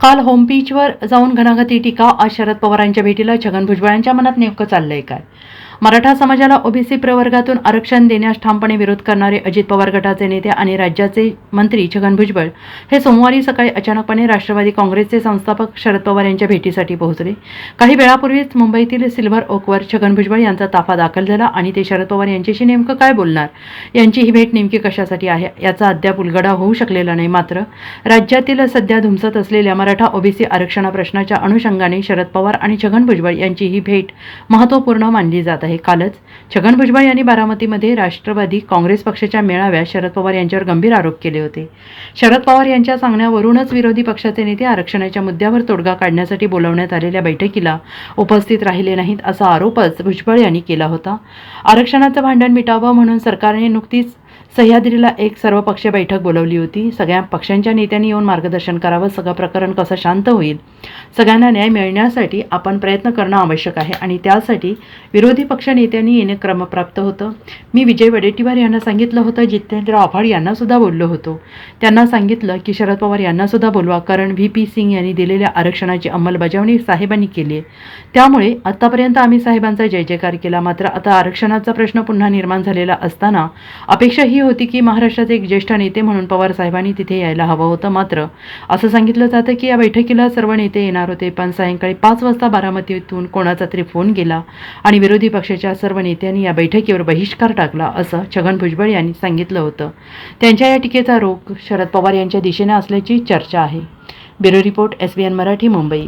काल होमपीचवर जाऊन घणाघाती टीका आज शरद पवारांच्या भेटीला छगन भुजबळांच्या मनात नेमकं चाललंय काय? मराठा समाजाला ओबीसी प्रवर्गातून आरक्षण देण्यास ठामपणे विरोध करणारे अजित पवार गटाचे नेते आणि राज्याचे मंत्री छगन भुजबळ हे सोमवारी सकाळी अचानकपणे राष्ट्रवादी काँग्रेसचे संस्थापक शरद पवार यांच्या भेटीसाठी पोहोचले. काही वेळापूर्वीच मुंबईतील सिल्व्हर ओकवर छगन भुजबळ यांचा ताफा दाखल झाला आणि ते शरद पवार यांच्याशी नेमकं काय बोलणार? यांची ही भेट नेमकी कशासाठी आहे? याचा अद्याप उलगडा होऊ शकलेला नाही मात्र राज्यातील सध्या धुमसत असलेल्या मराठा ओबीसी आरक्षणा प्रश्नाच्या अनुषंगाने शरद पवार आणि छगन भुजबळ यांची ही भेट महत्त्वपूर्ण मानली जात आहे. कालच छगन भुजबळ यांनी बारामतीमध्ये राष्ट्रवादी काँग्रेस पक्षाच्या मेळाव्यात शरद पवार यांच्यावर गंभीर आरोप केले होते. शरद पवार यांच्या सांगण्यावरूनच विरोधी पक्षाचे नेते आरक्षणाच्या मुद्द्यावर तोडगा काढण्यासाठी बोलावण्यात आलेल्या बैठकीला उपस्थित राहिले नाहीत असा आरोपच भुजबळ यांनी केला होता. आरक्षणाचं भांडण मिटावं म्हणून सरकारने नुकतीच सह्याद्रीला एक सर्वपक्षीय बैठक बोलवली होती. सगळ्या पक्षांच्या नेत्यांनी येऊन मार्गदर्शन करावं सगळं प्रकरण कसं शांत होईल सगळ्यांना न्याय मिळण्यासाठी आपण प्रयत्न करणं आवश्यक आहे आणि त्यासाठी विरोधी पक्ष नेत्यांनी येणे क्रमप्राप्त होतं. मी विजय वडेट्टीवार यांना सांगितलं होतं जितेंद्र आव्हाड यांनासुद्धा बोललो होतो. त्यांना सांगितलं की शरद पवार यांनासुद्धा बोलवा कारण व्ही. पी. सिंग यांनी दिलेल्या आरक्षणाची अंमलबजावणी साहेबांनी केली आहे. त्यामुळे आत्तापर्यंत आम्ही साहेबांचा जय जयकार केला. मात्र आता आरक्षणाचा प्रश्न पुन्हा निर्माण झालेला असताना अपेक्षा ही होती की महाराष्ट्राचे एक ज्येष्ठ नेते म्हणून पवार साहेबांनी तिथे यायला हवं होतं मात्र असं सांगितलं जातं की या बैठकीला सर्व नेते येणार होते पण सायंकाळी पाच वाजता बारामतीतून कोणाचा तरी फोन गेला आणि विरोधी पक्षाच्या सर्व नेत्यांनी या बैठकीवर बहिष्कार टाकला असं छगन भुजबळ यांनी सांगितलं होतं. त्यांच्या या टीकेचा रोख शरद पवार यांच्या दिशेने असल्याची चर्चा आहे. Bureau report S B N Marathi Mumbai.